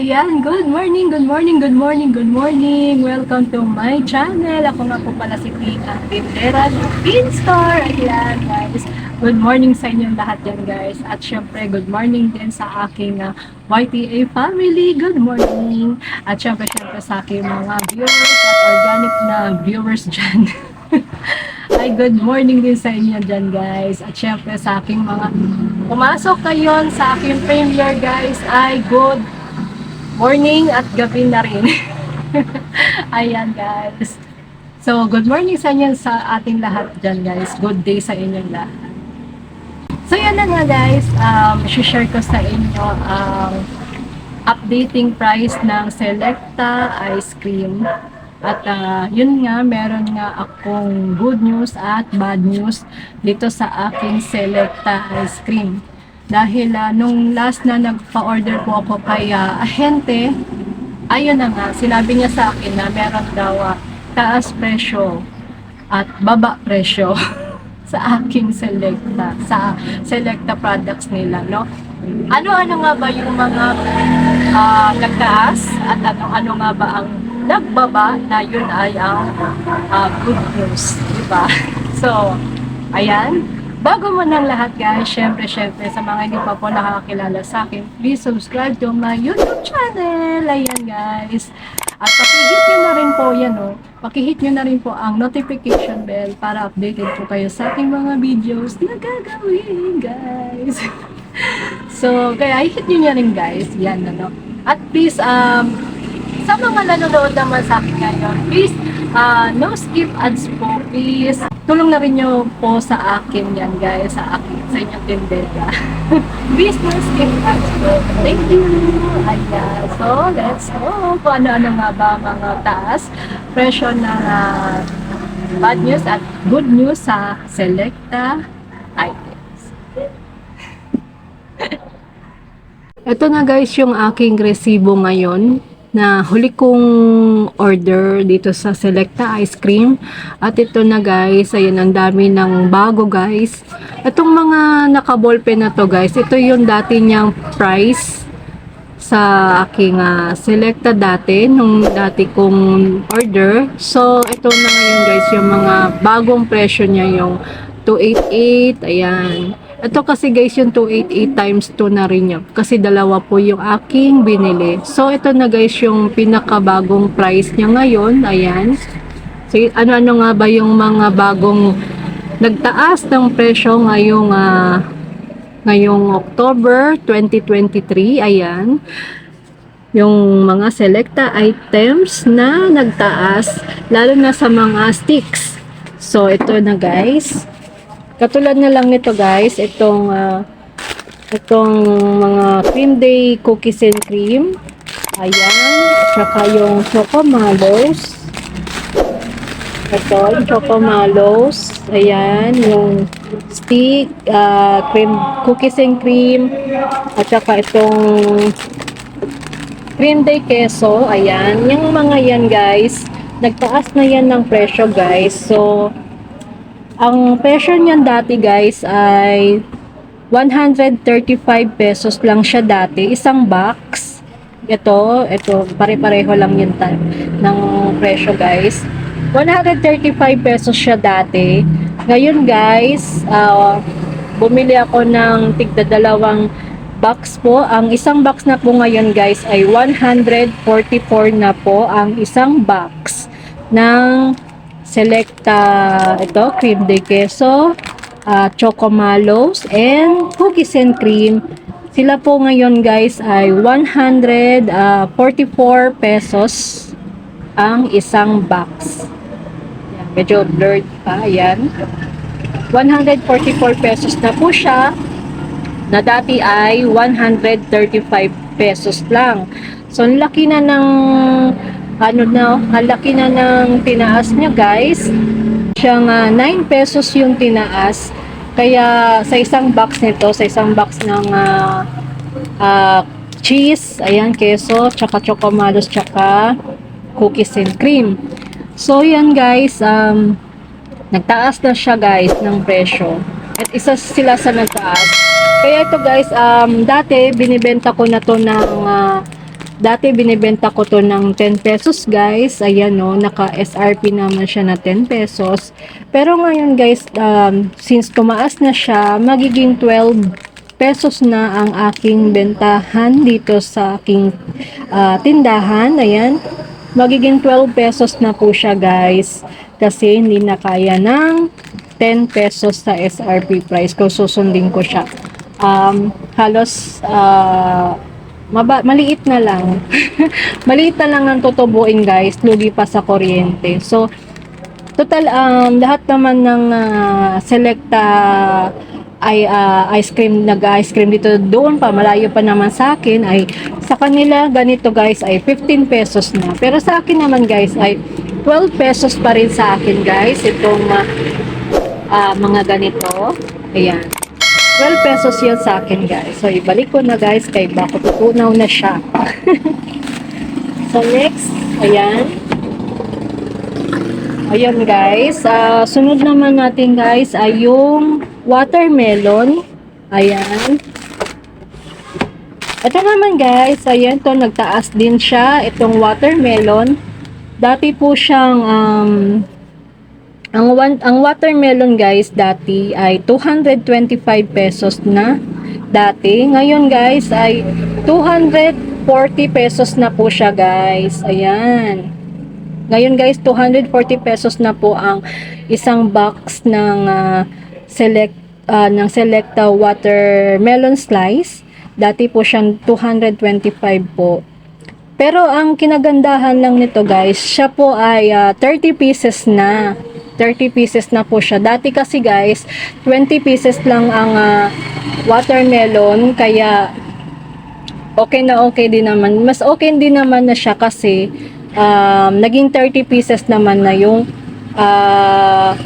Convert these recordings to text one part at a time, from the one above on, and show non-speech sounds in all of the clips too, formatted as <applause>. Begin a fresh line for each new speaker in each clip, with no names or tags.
Ayan, good morning, good morning, good morning, good morning. Welcome to my channel. Ako nga po pala si Tika Tindera ng Pin Store. Ayan, guys. Good morning sa inyong lahat yan, guys. At syempre, good morning din sa aking uh, YTA family. Good morning. At syempre, syempre sa aking mga viewers at organic na viewers dyan. <laughs> Ay, good morning din sa inyo dyan, guys. At syempre sa aking mga pumasok ngayon sa aking premiere, guys, ay good morning at gabi na rin. <laughs> Ayan, guys. So, good morning sa inyo sa ating lahat dyan, guys. Good day sa inyong lahat. So, yan na nga, guys. Um, share ko sa inyo ang updating price ng Selecta ice cream. At ah, yun nga, meron nga akong good news at bad news dito sa aking Selecta ice cream. Dahil ah, nung last na nagpa-order po ako kay ah, ahente, ayun na nga, sinabi niya sa akin na meron daw ah, taas presyo at baba presyo <laughs> sa aking Selecta, sa Selecta products nila, no? Ano-ano nga ba yung mga ah, nagtaas at ano-ano nga ba ang nagbaba na yun ay ang ah, good news, di ba? <laughs> So, ayan. Bago mo ng lahat guys, syempre, syempre, sa mga hindi pa po nakakilala sa akin, please subscribe to my YouTube channel. Ayan guys. At pakihit nyo na rin po yan, oh. Pakihit nyo na rin po ang notification bell para updated po kayo sa aking mga videos na gagawin, guys. <laughs> so, kaya hit nyo na rin, guys. Yan, ano. At please, um, sa mga nanonood naman sa akin ngayon, please, uh, no skip ads po, please. Tulong na rin nyo po sa akin yan, guys, sa akin, sa inyong tindera. <laughs> please, no skip ads po. Thank you. Ayan. So, let's go. Kung ano-ano nga ba mga taas, presyo na uh, bad news at good news sa Selecta items. <laughs> Ito na guys yung aking resibo ngayon na huli kong order dito sa Selecta Ice Cream. At ito na guys, ayun ang dami ng bago guys. Itong mga naka-ballpen na to guys, ito yung dati niyang price sa aking ah, Selecta dati, nung dati kong order. So, ito na ngayon guys, yung mga bagong presyo niya yung 288, ayan. Ito kasi guys yung 288 times 2 na rin niya. Kasi dalawa po yung aking binili. So ito na guys yung pinakabagong price niya ngayon. Ayan. So ano-ano nga ba yung mga bagong nagtaas ng presyo ngayong ah, ngayong October 2023. Ayan. Yung mga selecta items na nagtaas lalo na sa mga sticks. So ito na guys. Katulad na lang nito guys, itong ah, itong mga cream day cookies and cream. Ayan, saka yung choco mallows. Ito, yung choco mallows. Ayan, yung stick, ah, cream, cookies and cream. At saka itong cream day queso. Ayan, yung mga yan guys, nagtaas na yan ng presyo guys. So, ang presyo niyan dati guys ay 135 pesos lang siya dati. Isang box. Ito, ito, pare-pareho lang yun ta- ng presyo guys. 135 pesos siya dati. Ngayon guys, ah, bumili ako ng tigda dalawang box po. Ang isang box na po ngayon guys ay 144 na po ang isang box ng Selecta ito, cream de queso, uh, choco mallows, and cookies and cream. Sila po ngayon guys ay 144 pesos ang isang box. Medyo blurred pa, yan. 144 pesos na po siya na dati ay 135 pesos lang. So, laki na ng ano na, ang laki na ng tinaas niya guys. Siyang ah, 9 pesos yung tinaas. Kaya sa isang box nito, sa isang box ng ah, ah, cheese, ayan, keso, tsaka chocomalos, tsaka cookies and cream. So, yan guys, um, nagtaas na siya guys ng presyo. At isa sila sa nagtaas. Kaya ito guys, um, dati binibenta ko na to ng ah, Dati binibenta ko to ng 10 pesos guys. Ayan no, naka SRP naman siya na 10 pesos. Pero ngayon guys, um, since tumaas na siya, magiging 12 pesos na ang aking bentahan dito sa aking ah, tindahan. Ayan. Magiging 12 pesos na po siya guys. Kasi hindi na kaya ng 10 pesos sa SRP price kung susundin ko siya. Um, halos ah, maba, maliit na lang. <laughs> maliit na lang ang tutubuin guys, lugi pa sa kuryente. So, total, um, lahat naman ng ah, selecta ay ah, ice cream, nag-ice cream dito doon pa, malayo pa naman sa akin ay sa kanila ganito guys ay 15 pesos na. Pero sa akin naman guys ay 12 pesos pa rin sa akin guys itong ah, ah, mga ganito. Ayan. 12 pesos yun sa akin guys. So ibalik ko na guys kay bako tutunaw na siya. <laughs> so next, ayan. Ayan guys. Ah, sunod naman natin guys ay yung watermelon. Ayan. Ito naman guys, ayan to nagtaas din siya itong watermelon. Dati po siyang um, ang one, ang watermelon guys dati ay 225 pesos na dati. Ngayon guys ay 240 pesos na po siya guys. Ayan. Ngayon guys 240 pesos na po ang isang box ng ah, select ah, ng Selecta watermelon slice. Dati po siyang 225 po. Pero ang kinagandahan lang nito guys, siya po ay ah, 30 pieces na. 30 pieces na po siya. Dati kasi guys, 20 pieces lang ang ah, watermelon. Kaya okay na okay din naman. Mas okay din naman na siya kasi um, naging 30 pieces naman na yung ah,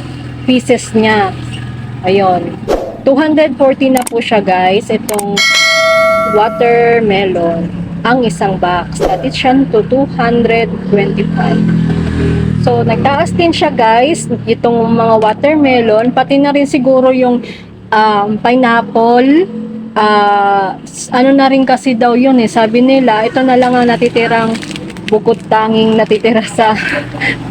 pieces niya. Ayun. 240 na po siya guys. Itong watermelon ang isang box. That is siya to 225. So, nagtaas din siya guys, itong mga watermelon, pati na rin siguro yung um, pineapple, s- ano na rin kasi daw yun eh, sabi nila, ito na lang ang natitirang bukod tanging natitira <laughs> sa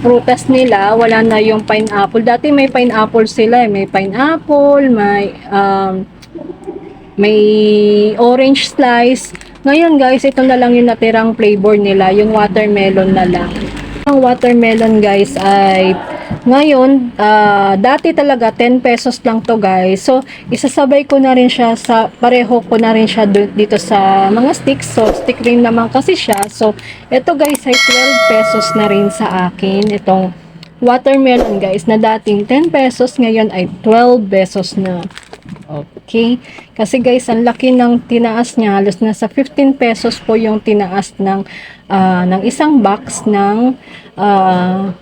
prutas nila, wala na yung pineapple. Dati may pineapple sila eh, may pineapple, may um, may orange slice. Ngayon guys, ito na lang yung natirang flavor nila, yung watermelon na lang. Ang watermelon guys ay ngayon, ah, dati talaga 10 pesos lang to guys. So, isasabay ko na rin siya sa, pareho ko na rin siya dito sa mga sticks. So, stick rin naman kasi siya. So, ito guys ay 12 pesos na rin sa akin. Itong watermelon guys na dating 10 pesos ngayon ay 12 pesos na. Okay. Kasi guys, ang laki ng tinaas niya. Halos nasa 15 pesos po yung tinaas ng, ah, ng isang box ng ah,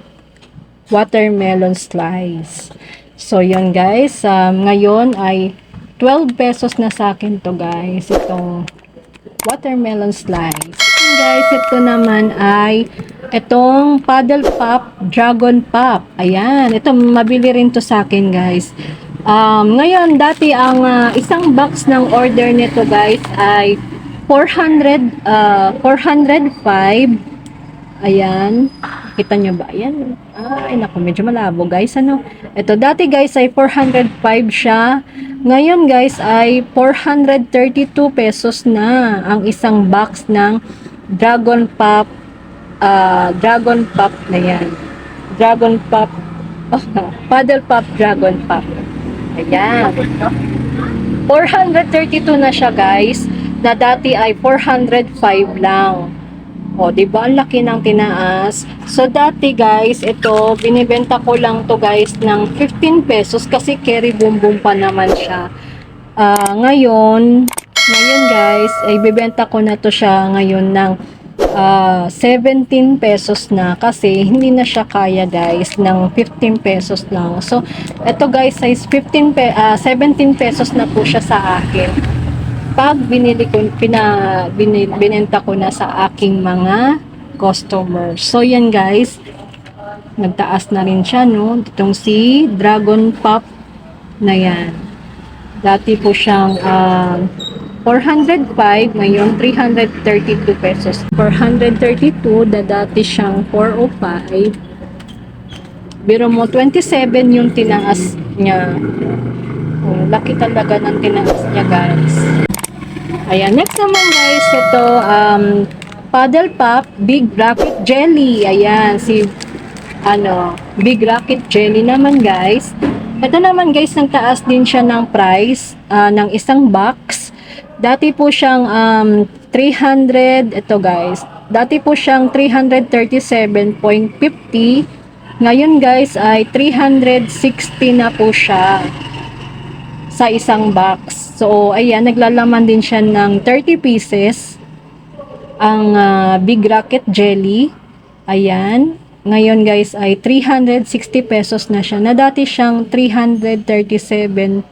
watermelon slice. So, yun guys. Um, ngayon ay 12 pesos na sa akin to guys. Itong watermelon slice. And guys, ito naman ay itong paddle pop, dragon pop. Ayan, ito mabili rin to sa akin guys. Um, ngayon, dati ang ah, isang box ng order nito guys ay 400, ah, 405. Ayan. Kita nyo ba? Ayan. Ay, naku, medyo malabo guys. Ano? Ito, dati guys ay 405 siya. Ngayon guys ay 432 pesos na ang isang box ng Dragon Pop ah, Dragon Pop na yan. Dragon Pop oh, <laughs> Paddle Pop Dragon Pop. Ayan. 432 na siya guys na dati ay 405 lang. O, di ba? Ang laki ng tinaas. So, dati guys, ito, binibenta ko lang to guys ng 15 pesos kasi carry boom boom pa naman siya. Ah, ngayon, ngayon guys, ay bibenta ko na to siya ngayon ng ah, 17 pesos na kasi hindi na siya kaya guys ng 15 pesos lang. So, ito guys, size 15 pe ah, 17 pesos na po siya sa akin pag binili ko, pina, bini, binenta ko na sa aking mga customers. So, yan guys. Nagtaas na rin siya, no? Itong si Dragon Pop na yan. Dati po siyang ah, 405, ngayon 332 pesos. 432, da dati siyang 405. Biro mo, 27 yung tinaas niya. Oh, laki talaga ng tinaas niya, guys. Ayan, next naman guys, ito, um, Paddle Pop Big Rocket Jelly. Ayan, si, ano, Big Rocket Jelly naman guys. Ito naman guys, nagtaas din siya ng price ah, ng isang box. Dati po siyang um, 300, ito guys, dati po siyang 337.50. Ngayon guys ay 360 na po siya sa isang box. So, ayan, naglalaman din siya ng 30 pieces. Ang ah, Big Rocket Jelly. Ayan. Ngayon guys ay 360 pesos na siya. Na dati siyang 337.50.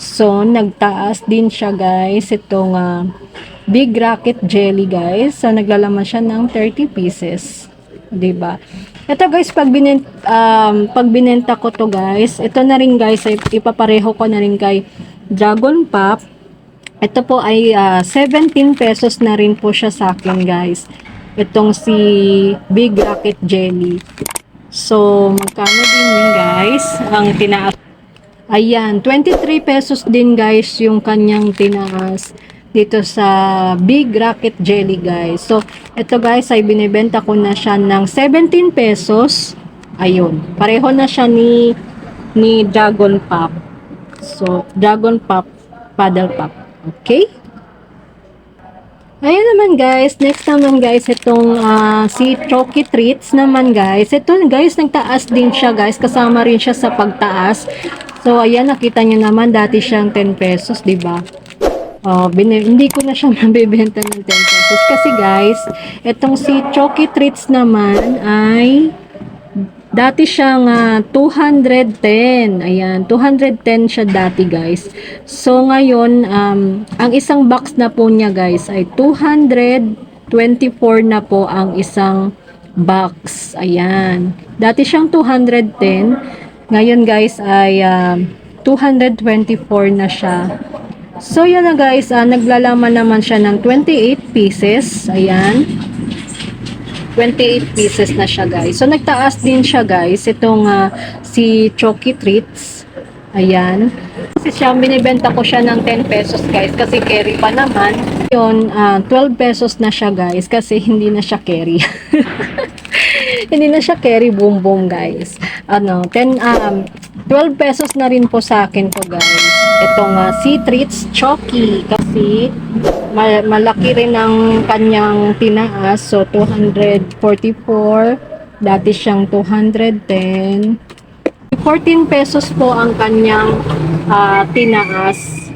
So, nagtaas din siya guys. Itong ah, Big Rocket Jelly guys. So, naglalaman siya ng 30 pieces. 'di ba? Ito guys, pag binenta, um, pag binenta ko to guys, ito na rin guys, ay ipapareho ko na rin kay Dragon Pop. Ito po ay ah, 17 pesos na rin po siya sa akin guys. Itong si Big Rocket Jelly. So, magkano din yun guys? Ang tinaas. Ayan, 23 pesos din guys yung kanyang tinaas dito sa Big Rocket Jelly guys. So, ito guys ay binibenta ko na siya ng 17 pesos. Ayun, pareho na siya ni ni Dragon Pop. So, Dragon Pop, Paddle Pop. Okay? Ayun naman guys, next naman guys, itong ah, si Choki Treats naman guys. Ito guys, nagtaas din siya guys, kasama rin siya sa pagtaas. So ayan, nakita niyo naman, dati siyang 10 pesos, di ba? Oh, hindi ko na siya <laughs> mabibenta ng 10 pesos. Kasi guys, itong si Choki Treats naman ay dati siyang ah, 210. Ayan, 210 siya dati guys. So ngayon, um, ang isang box na po niya guys ay 224 na po ang isang box. Ayan. Dati siyang 210. Ngayon guys ay ah, 224 na siya. So, yan na guys. ah, naglalaman naman siya ng 28 pieces. Ayan. 28 pieces na siya guys. So, nagtaas din siya guys. Itong ah, si Choki Treats. Ayan. Kasi siya, binibenta ko siya ng 10 pesos guys. Kasi carry pa naman. Yun, ah, 12 pesos na siya guys. Kasi hindi na siya carry. <laughs> hindi na siya carry boom boom guys. Ano, 10 um 12 pesos na rin po sa akin to guys. Itong uh, Sea Treats Chocky kasi ma- malaki rin ang kanyang tinaas. So 244, dati siyang 210. 14 pesos po ang kanyang ah, tinaas.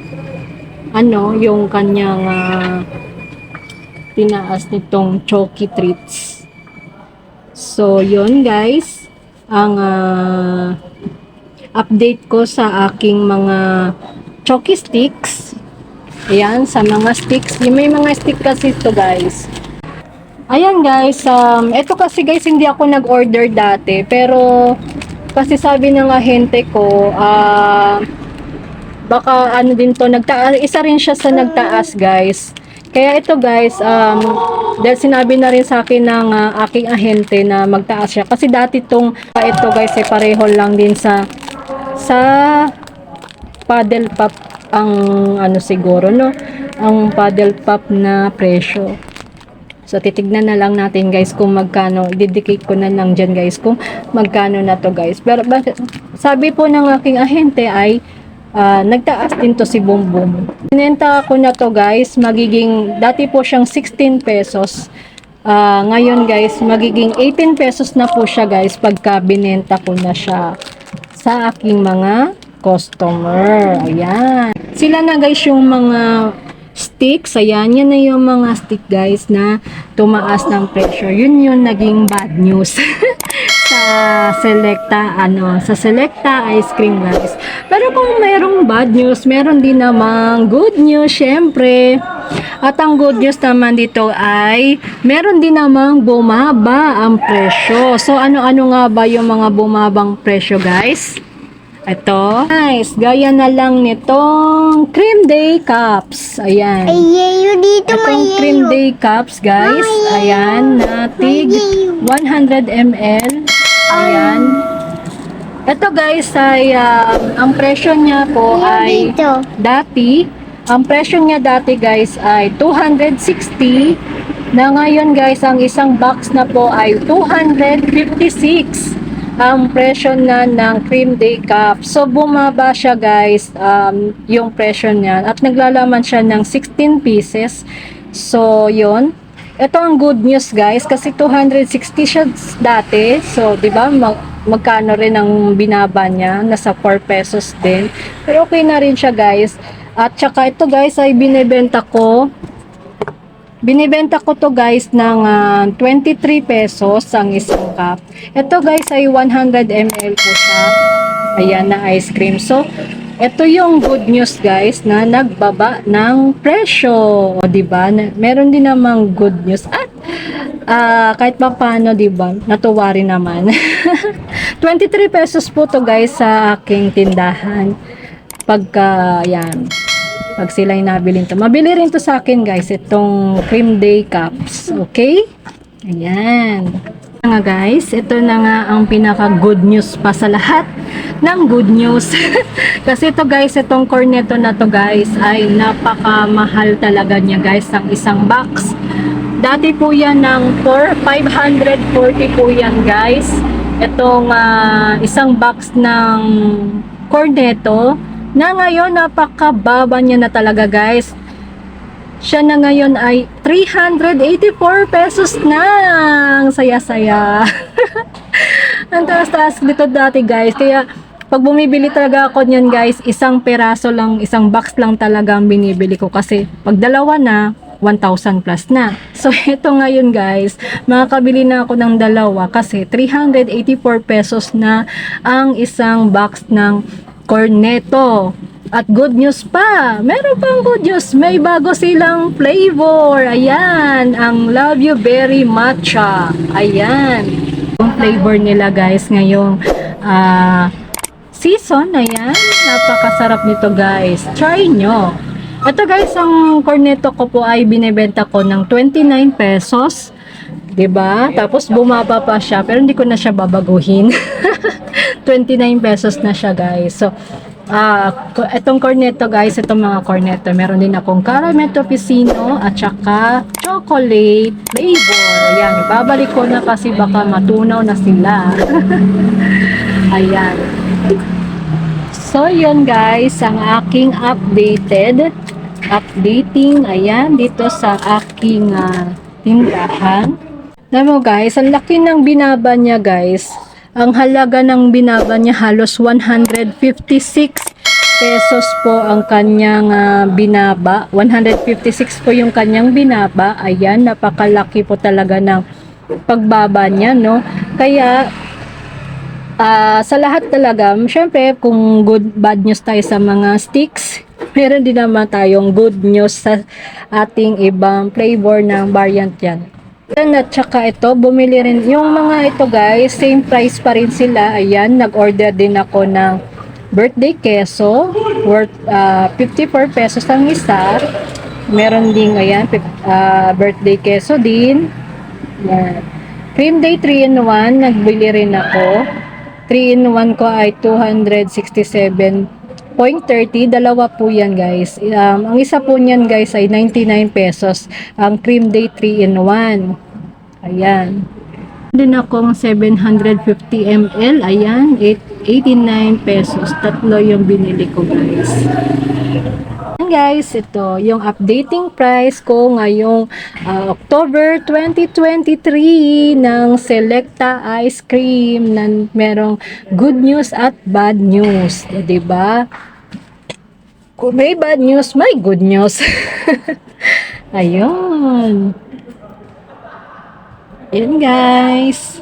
Ano, yung kanyang ah, tinaas nitong Chocky Treats. So, yun guys. Ang ah, update ko sa aking mga Chocky sticks. Ayan, sa mga sticks. May mga stick kasi ito guys. Ayan guys, um, ito kasi guys, hindi ako nag-order dati. Pero, kasi sabi ng ahente ko, ah, baka ano din to, nagtaas, isa rin siya sa nagtaas guys. Kaya ito guys, um, dahil sinabi na rin sa akin ng ah, aking ahente na magtaas siya. Kasi dati tong, ito guys, ay pareho lang din sa, sa paddle pop ang ano siguro no? Ang paddle pop na presyo. So titignan na lang natin guys kung magkano. Didikit ko na lang dyan guys kung magkano na to guys. Pero bakit sabi po ng aking ahente ay ah, nagtaas din to si Boom Binenta ko na to guys magiging dati po siyang 16 pesos. Ah, ngayon guys magiging 18 pesos na po siya guys pagka binenta ko na siya sa aking mga customer. Ayan. Sila na guys yung mga sticks. Ayan, yan na yung mga stick guys na tumaas ng pressure. Yun yung naging bad news. <laughs> sa Selecta, ano, sa Selecta ice cream guys. Pero kung mayroong bad news, meron din namang good news, syempre. At ang good news naman dito ay meron din namang bumaba ang presyo. So ano-ano nga ba yung mga bumabang presyo guys? Ito. Guys, gaya na lang nitong cream day cups. Ayan.
Ay, yayo dito, may
Itong cream
yayo.
day cups, guys. Ayan, na tig 100 ml. Ayan. Ito guys ay um, ang presyo niya po ay
dito.
dati, ang presyo niya dati guys ay 260 na ngayon guys ang isang box na po ay 256 ang presyo na ng cream day cup. So bumaba siya guys um, yung presyo niya at naglalaman siya ng 16 pieces. So yon ito ang good news guys kasi 260 siya dati. So 'di ba mag, magkano rin ang binaba niya? Nasa 4 pesos din. Pero okay na rin siya guys. At saka ito guys ay binebenta ko Binibenta ko to guys ng ah, 23 pesos ang isang cup. Ito guys ay 100 ml po siya. Ayan na ice cream. So, ito yung good news guys na nagbaba ng presyo. Di ba? Meron din namang good news. At ah, kahit pa paano, di ba? Natuwa rin naman. <laughs> 23 pesos po to guys sa aking tindahan. Pagka, yan pag sila yung nabilin to. Mabili rin to sa akin guys, itong cream day cups. Okay? Ayan. Nga guys, ito na nga ang pinaka good news pa sa lahat ng good news. <laughs> Kasi ito guys, itong corneto na to guys ay napakamahal talaga niya guys ang isang box. Dati po yan ng 4, 540 po yan guys. Itong ah, isang box ng corneto na ngayon napakababa niya na talaga guys. Siya na ngayon ay 384 pesos na. Ang saya-saya. <laughs> Ang taas-taas dito dati guys. Kaya pag bumibili talaga ako niyan guys, isang peraso lang, isang box lang talaga ang binibili ko. Kasi pag dalawa na, 1,000 plus na. So, <laughs> ito ngayon guys, makakabili na ako ng dalawa kasi 384 pesos na ang isang box ng corneto. At good news pa, meron pang good news, may bago silang flavor. Ayan, ang Love You Berry Matcha. Ayan, yung flavor nila guys ngayong ah, season. Ayan, napakasarap nito guys. Try nyo. Ito guys, ang corneto ko po ay binebenta ko ng 29 pesos. 'Di ba? Tapos bumaba pa siya, pero hindi ko na siya babaguhin. <laughs> 29 pesos na siya, guys. So, ah, itong corneto, guys, itong mga corneto, meron din akong caramel topicino at saka chocolate flavor. Ayan, babalik ko na kasi baka matunaw na sila. <laughs> Ayan. So, yun guys, ang aking updated updating, ayan, dito sa aking ah, tindahan. Alam mo guys, ang laki ng binaba niya guys. Ang halaga ng binaba niya halos 156 pesos po ang kanyang ah, binaba. 156 po yung kanyang binaba. Ayan, napakalaki po talaga ng pagbaba niya, no? Kaya, Ah, sa lahat talaga, syempre kung good bad news tayo sa mga sticks, meron din naman tayong good news sa ating ibang flavor ng variant yan. Yan at saka ito, bumili rin yung mga ito guys, same price pa rin sila. Ayan, nag-order din ako ng birthday keso worth ah, 54 pesos ang isa. Meron din ayan, ah, birthday keso din. Yan. Cream Day 3 in 1, nagbili rin ako. 3 in 1 ko ay 267.30. Dalawa po yan guys. Um, ang isa po niyan guys ay 99 pesos. Ang Cream Day 3 in 1. Ayan. Din akong 750 ml. Ayan. 8, 89 pesos. Tatlo yung binili ko guys. Guys, ito yung updating price ko ngayong ah, October 2023 ng Selecta Ice Cream na merong good news at bad news. Ba? Kung may bad news, may good news. <laughs> Ayun. Yan guys.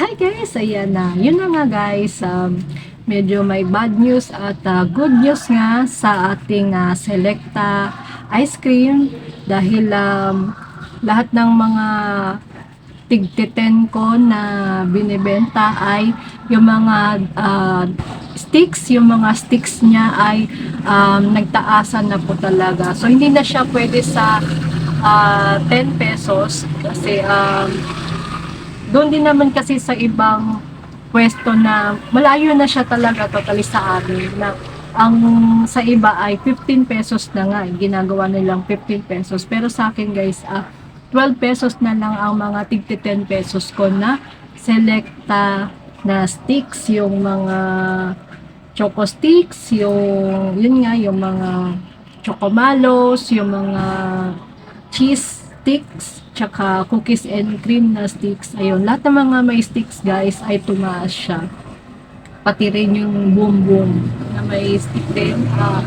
Hi guys, ayan na. Yun na nga guys, um, medyo may bad news at uh, good news nga sa ating uh, Selecta ice cream dahil um, lahat ng mga tig-10 ko na binibenta ay yung mga ah, sticks, yung mga sticks niya ay um, nagtaasan na po talaga. So, hindi na siya pwede sa ah, 10 pesos kasi um, doon din naman kasi sa ibang pwesto na malayo na siya talaga totally sa amin na ang sa iba ay 15 pesos na nga eh, ginagawa nilang 15 pesos. Pero sa akin guys ah 12 pesos na lang ang mga tigti 10 pesos ko na selecta na sticks yung mga choco sticks yung yun nga yung mga chocomalos yung mga cheese sticks tsaka cookies and cream na sticks. Ayun lahat ng mga may sticks guys ay tumaas siya. Pati rin yung boom boom na may stick din. Ah,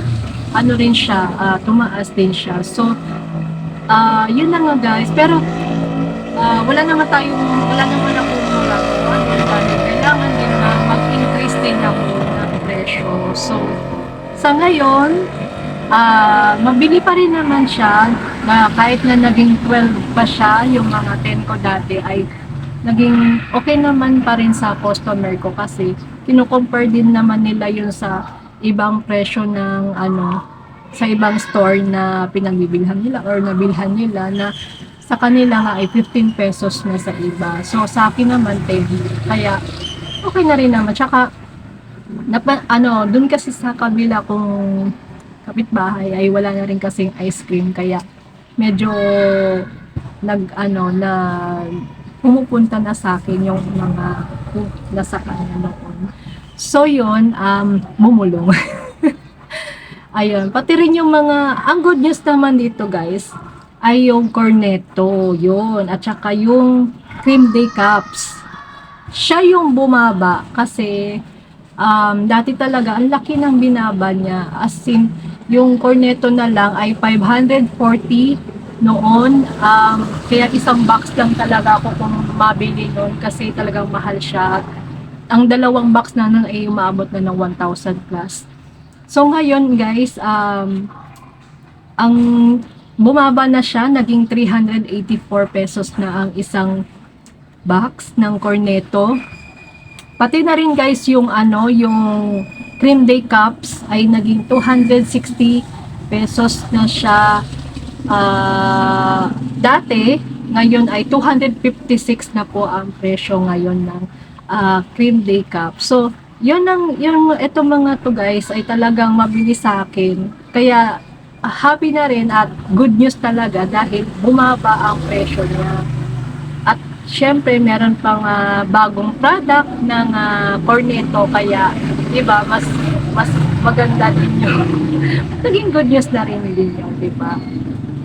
ano rin siya ah, tumaas din siya. So ah yun na nga guys. Pero ah, wala naman tayong wala naman ako kailangan din na mag-increase din ako ng presyo. So sa ngayon ah mabili pa rin naman siya na kahit na naging 12 pa siya yung mga 10 ko dati ay naging okay naman pa rin sa customer ko kasi kinukompare din naman nila yun sa ibang presyo ng ano sa ibang store na pinagbibilhan nila or nabilhan nila na sa kanila nga ay 15 pesos na sa iba. So sa akin naman 10. Kaya okay na rin naman. Tsaka napa, ano, dun kasi sa kabila kong kapitbahay ay wala na rin kasing ice cream kaya medyo nag ano na pumupunta na sa akin yung mga nasa kanya noon. So yun, um, bumulong. <laughs> Ayun, pati rin yung mga, ang good news naman dito guys, ay yung cornetto, yun, at saka yung cream day cups. Siya yung bumaba kasi um, dati talaga, ang laki ng binaba niya. As in, yung cornetto na lang ay 540 noon. Um, kaya isang box lang talaga ako kung mabili noon kasi talagang mahal siya. Ang dalawang box na nun ay umabot na ng 1,000 plus. So ngayon guys, um, ang bumaba na siya, naging 384 pesos na ang isang box ng cornetto. Pati na rin guys yung ano, yung cream day cups ay naging 260 pesos na siya ah, dati. Ngayon ay 256 na po ang presyo ngayon ng ah, cream day cup. So, yun ang, yung ito mga to guys ay talagang mabili sa akin. Kaya, happy na rin at good news talaga dahil bumaba ang presyo niya. Syempre, meron pang ah, bagong product ng ah, Cornetto kaya 'di ba, mas mas maganda din 'yun. <laughs> Naging good news na rin din 'yun, 'di ba?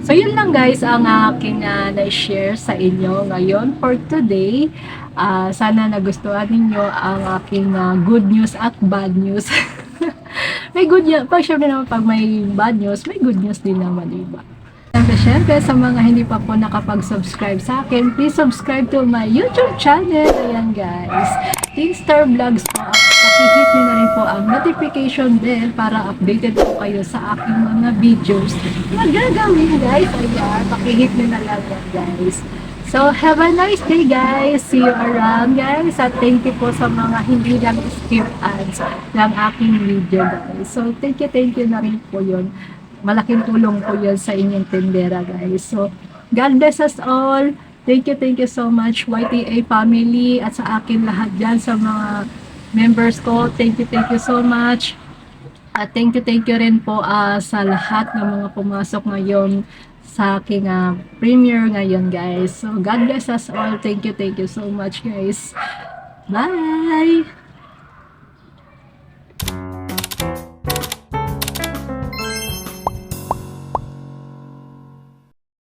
So yun lang guys ang aking ah, na-share sa inyo ngayon for today. Ah, sana nagustuhan ninyo ang aking ah, good news at bad news. <laughs> may good news, pag syempre naman pag may bad news, may good news din naman, diba? Siyempre, syempre, sa mga hindi pa po nakapag-subscribe sa akin, please subscribe to my YouTube channel. Ayan guys, Teenstar Vlogs po. Pakihit nyo na rin po ang notification bell para updated po kayo sa aking mga videos na gagawin guys. Ayan, pakihit nyo na lang yan guys. So, have a nice day guys. See you around guys. At thank you po sa mga hindi lang skip ads ng aking video guys. So, thank you, thank you na rin po yun. Malaking tulong po yun sa inyong tendera guys. So, God bless us all. Thank you, thank you so much YTA family at sa akin lahat dyan sa mga members ko. Thank you, thank you so much. At thank you, thank you rin po ah, sa lahat ng mga pumasok ngayon sa aking ah, premiere ngayon guys. So God bless us all. Thank you, thank you so much guys. Bye!